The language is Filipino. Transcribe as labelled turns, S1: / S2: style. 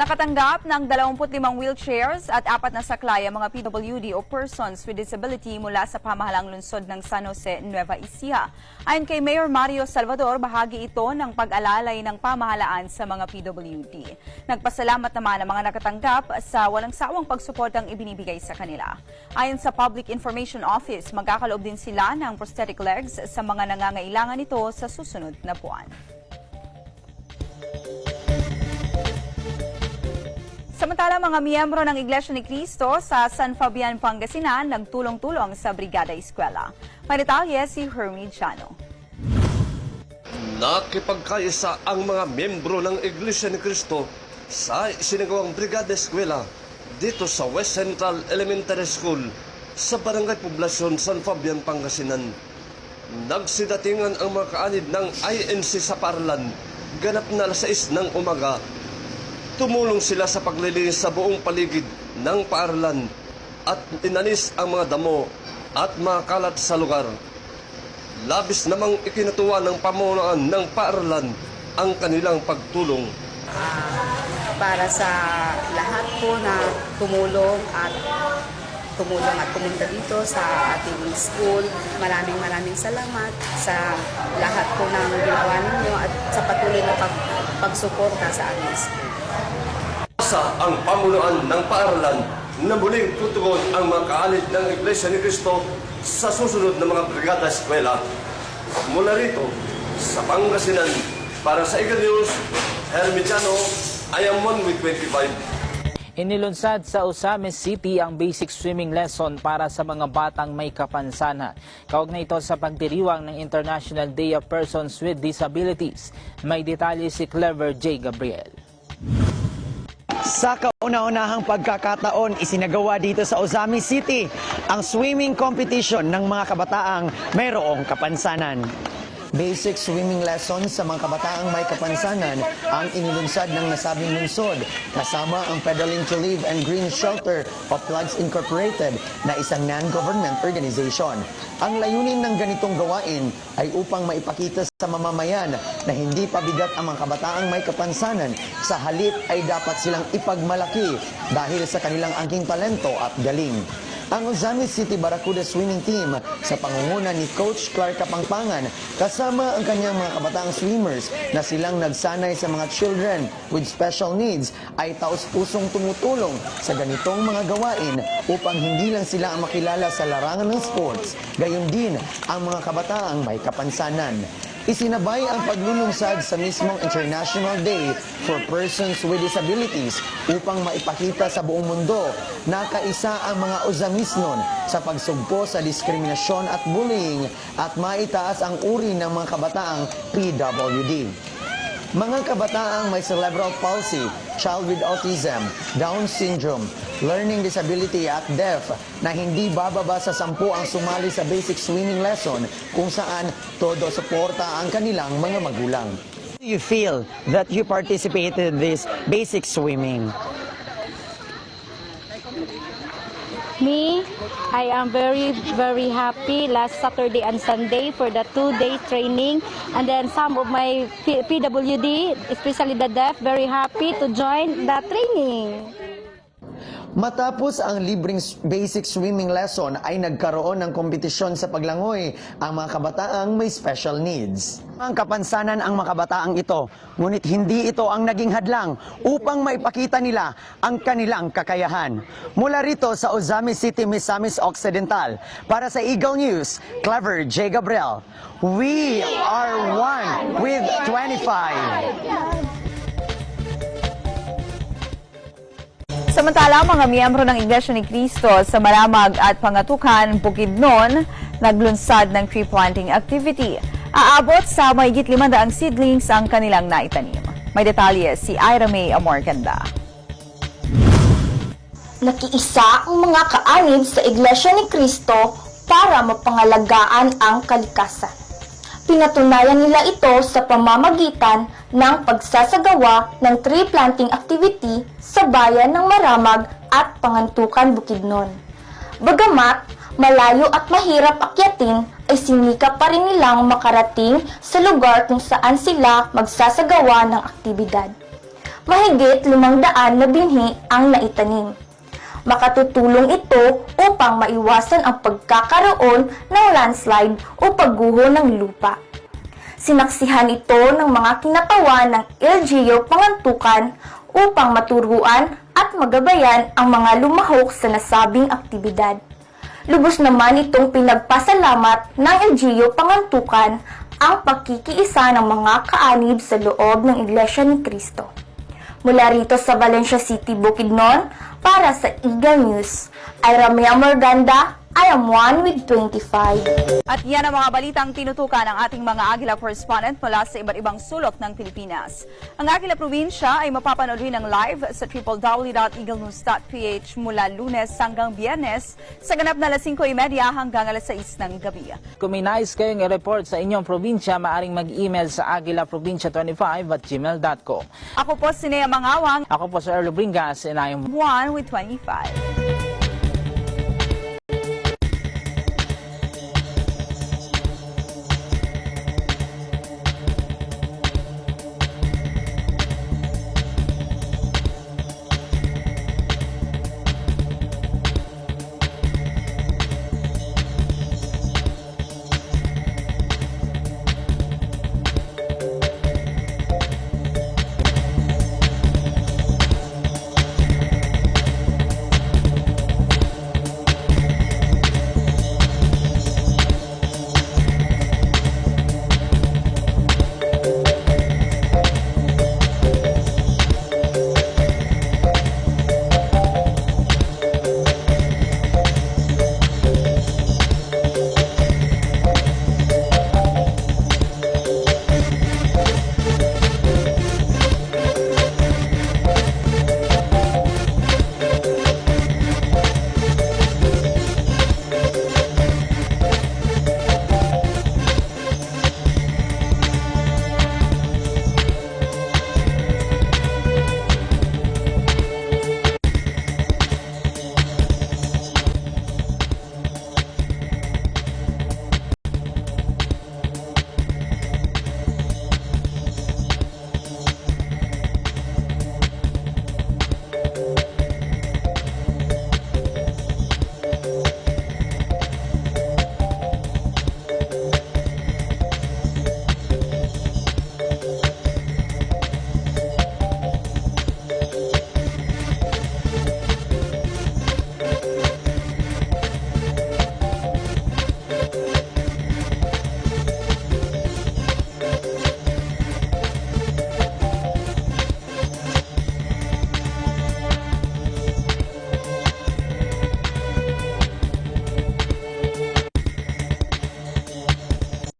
S1: Nakatanggap ng 25 wheelchairs at apat na saklay ang mga PWD o persons with disability mula sa pamahalang lungsod ng San Jose, Nueva Ecija. Ayon kay Mayor Mario Salvador, bahagi ito ng pag-alalay ng pamahalaan sa mga PWD. Nagpasalamat naman ang mga nakatanggap sa walang sawang pagsuportang ibinibigay sa kanila. Ayon sa Public Information Office, magkakaloob din sila ng prosthetic legs sa mga nangangailangan nito sa susunod na buwan. Samantala, mga miyembro ng Iglesia ni Cristo sa San Fabian, Pangasinan nagtulong-tulong sa Brigada Eskwela. May detalye si Hermie Jano.
S2: Nakipagkaisa ang mga miyembro ng Iglesia ni Cristo sa sinagawang Brigada Eskwela dito sa West Central Elementary School sa Barangay Poblasyon, San Fabian, Pangasinan. Nagsidatingan ang mga kaanid ng INC sa Parlan ganap na alas 6 ng umaga. Tumulong sila sa paglilinis sa buong paligid ng paaralan at inanis ang mga damo at mga kalat sa lugar. Labis namang ikinatuwa ng pamunuan ng paaralan ang kanilang pagtulong.
S3: para sa lahat po na tumulong at tumulong at pumunta dito sa ating school. Maraming maraming salamat sa lahat po ng ginawa ninyo at sa patuloy na pag, pagsuporta sa aming school.
S2: Sa ang pamunuan ng paaralan na muling tutugon ang mga kaalit ng Iglesia ni Cristo sa susunod na mga brigada eskwela. Mula rito, sa Pangasinan, para sa Eagle News, Hermitiano, I am one with 25.
S4: Inilunsad sa Osamis City ang basic swimming lesson para sa mga batang may kapansanan. Kaugnay ito sa pagdiriwang ng International Day of Persons with Disabilities. May detalye si Clever J. Gabriel.
S5: Sa kauna-unahang pagkakataon, isinagawa dito sa Ozami City ang swimming competition ng mga kabataang mayroong kapansanan. Basic swimming lessons sa mga kabataang may kapansanan ang inilunsad ng nasabing lungsod kasama ang Pedaling to Live and Green Shelter of Plugs Incorporated na isang non-government organization. Ang layunin ng ganitong gawain ay upang maipakita sa mamamayan na hindi pabigat ang mga kabataang may kapansanan sa halip ay dapat silang ipagmalaki dahil sa kanilang angking talento at galing. Ang Ozamis City Barracuda Swimming Team sa pangunguna ni Coach Clark Kapangpangan kasama ang kanyang mga kabataang swimmers na silang nagsanay sa mga children with special needs ay taus-pusong tumutulong sa ganitong mga gawain upang hindi lang sila ang makilala sa larangan ng sports, gayon din ang mga kabataang may kapansanan. Isinabay ang paglulunsad sa mismong International Day for Persons with Disabilities upang maipakita sa buong mundo na kaisa ang mga nun sa pagsugpo sa diskriminasyon at bullying at maitaas ang uri ng mga kabataang PWD. Mga kabataang may cerebral palsy, child with autism, Down syndrome, learning disability at deaf na hindi bababa sa sampu ang sumali sa basic swimming lesson kung saan todo suporta ang kanilang mga magulang. You feel that you participated in this basic swimming?
S6: Me, I am very, very happy last Saturday and Sunday for the two-day training. And then some of my P- PWD, especially the deaf, very happy to join the training.
S5: Matapos ang libreng basic swimming lesson ay nagkaroon ng kompetisyon sa paglangoy ang mga kabataang may special needs. Ang kapansanan ang mga kabataang ito, ngunit hindi ito ang naging hadlang upang maipakita nila ang kanilang kakayahan. Mula rito sa Ozami City, Misamis Occidental, para sa Eagle News, Clever J. Gabriel, we are one with 25.
S1: Samantala, mga miyembro ng Iglesia ni Cristo sa Maramag at Pangatukan, Bukidnon, naglunsad ng tree planting activity. Aabot sa mahigit 500 seedlings ang kanilang naitanim. May detalye si Ira May Amorganda.
S7: Nakiisa ang mga kaanib sa Iglesia ni Cristo para mapangalagaan ang kalikasan. Pinatunayan nila ito sa pamamagitan ng pagsasagawa ng tree planting activity sa bayan ng Maramag at Pangantukan, Bukidnon. Bagamat malayo at mahirap akyatin, ay sinikap pa rin nilang makarating sa lugar kung saan sila magsasagawa ng aktibidad. mahigit 500 na binhi ang naitanim. Makatutulong ito upang maiwasan ang pagkakaroon ng landslide o pagguho ng lupa. Sinaksihan ito ng mga kinatawan ng LGU Pangantukan upang maturuan at magabayan ang mga lumahok sa nasabing aktibidad. Lubos naman itong pinagpasalamat ng LGU Pangantukan ang pagkikiisa ng mga kaanib sa loob ng Iglesia ni Cristo. Mula rito sa Valencia City, Bukidnon, para sa Eagle News, ay Ramea Morganda, I am one with 25.
S1: At yan ang mga balitang tinutukan ng ating mga Agila correspondent mula sa iba't ibang sulok ng Pilipinas. Ang Agila probinsya ay mapapanood rin ng live sa www.eaglenews.ph mula lunes hanggang biyernes sa ganap na alas 5.30 hanggang alas 6 ng gabi.
S4: Kung may nais kayong i-report sa inyong probinsya, maaring mag-email sa agilaprobinsya25 at gmail.com.
S1: Ako po si Nea Mangawang,
S4: Ako po si Erlo Bringas and I am
S1: one with 25.